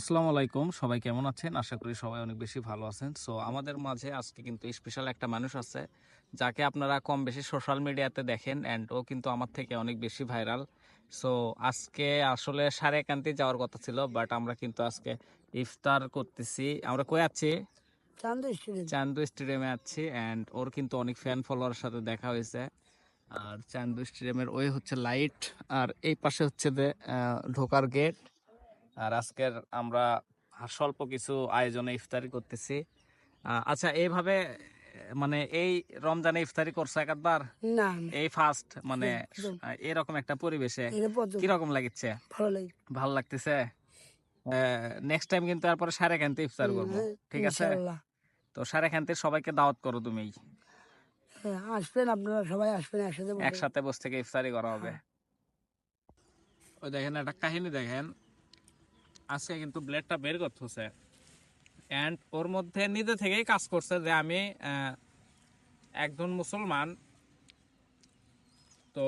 আসসালামু আলাইকুম। সবাই কেমন আছেন? আশা করি সবাই অনেক বেশি ভালো আছেন। সো আমাদের মাঝে আজকে কিন্তু স্পেশাল একটা মানুষ আছে যাকে আপনারা কম বেশি সোশ্যাল মিডিয়াতে দেখেন অ্যান্ড ও কিন্তু আমার থেকে অনেক বেশি ভাইরাল সো আজকে আসলে সাড়ে একান্তি যাওয়ার কথা ছিল বাট আমরা কিন্তু আজকে ইফতার করতেছি। আমরা কই আছি? চান্দ স্টেডিয়ামে। আছি অ্যান্ড ওর কিন্তু অনেক ফ্যান ফলোয়ার সাথে দেখা হয়েছে। আর চান্দু স্টেডিয়ামের ওই হচ্ছে লাইট আর এই পাশে হচ্ছে ঢোকার গেট আর আজকের আমরা স্বল্প কিছু আয়োজনে ইফতারি করতেছি। আচ্ছা এইভাবে মানে এই রমজানে ইফতারি করছ একবার না। এই ফার্স্ট মানে এরকম একটা পরিবেশে প্রথম কীরকম লাগছে? ভালো লাগতেছে? নেক্সট টাইম কিন্তু তারপরে সাড়ে খানতে ইফতার করব হ্যাঁ, ঠিক আছে? তো সাড়ে খানতে সবাইকে দাওয়াত করো তুমি। হ্যাঁ, আসবেন আপনারা সবাই আসবেন একসাথে একসাথে বসে থেকে ইফতারি করা হবে। ওই দেখেন একটা কাহিনী দেখেন। আজকে কিন্তু ব্লেডটা বের করতেছে। অ্যান্ড ওর মধ্যে নিজে থেকেই কাজ করছে যে আমি একজন মুসলমান। তো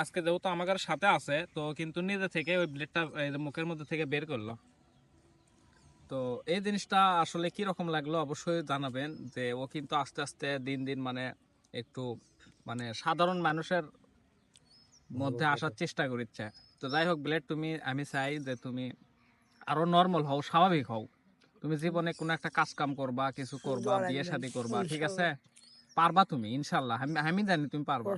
আজকে যেহেতু আমার সাথে আছে তো কিন্তু নিজে থেকে ওই ব্লেডটা মুখের মধ্যে থেকে বের করল। তো এই জিনিসটা আসলে কি রকম লাগল অবশ্যই জানাবেন যে ও কিন্তু আস্তে আস্তে দিন দিন মানে একটু মানে সাধারণ মানুষের মধ্যে আসার চেষ্টা করছে তো যাই হোক ব্লেড তুমি আমি চাই যে তুমি আরও নর্মাল হও স্বাভাবিক হও। তুমি জীবনে কোনো একটা কাজ কাম করবা কিছু করবা বিয়ে শাদী করবা ঠিক আছে। পারবা তুমি ইনশাল্লাহ। আমি আমি জানি তুমি পারবা।